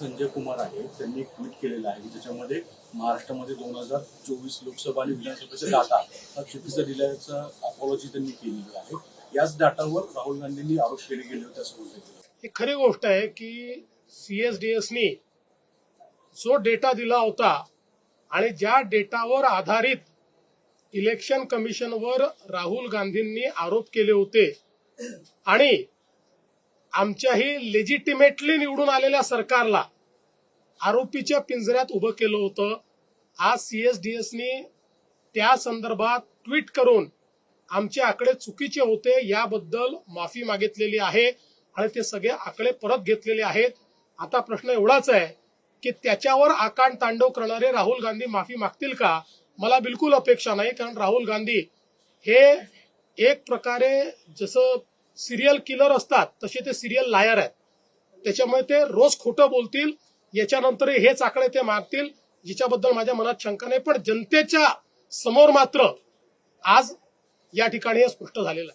संजय कुमार आहे त्यांनी ट्विट केलेलं आहे ज्याच्यामध्ये महाराष्ट्रामध्ये दोन हजार चोवीस लोकसभा आणि विधानसभेचा डाटा हा चुकीचा दिल्याचा अपॉलॉजी त्यांनी केलेली आहे. याच डाटावर राहुल गांधींनी आरोप केले गेले होते असं बोलले ही खरी गोष्ट आहे की सीएसडीएसनी जो डेटा दिला होता आणि ज्या डेटावर आधारित इलेक्शन कमिशनवर राहुल गांधींनी आरोप केले होते आणि आमच्याही लेजिटिमेटली निवडून आलेल्या सरकारला आरोपीच्या पिंजऱ्यात उभं केलं होतं. आज सीएसडीएसनी त्या संदर्भात ट्विट करून आमचे आकडे चुकीचे होते याबद्दल माफी मागितलेली आहे आणि ते सगळे आकडे परत घेतलेले आहेत. आता प्रश्न एवढाच आहे की त्याच्यावर आकांड तांडव करणारे राहुल गांधी माफी मागतील का? मला बिलकुल अपेक्षा नाही कारण राहुल गांधी हे एक प्रकारे जसं सिरियल किलर असतात तसे ते सिरियल लायर आहेत. त्याच्यामुळे ते रोज खोटं बोलतील याच्यानंतरही हेच आकडे ते मागतील जिच्याबद्दल माझ्या मनात शंका नाही पण जनतेच्या समोर मात्र आज या ठिकाणी हे स्पष्ट झालेलं आहे.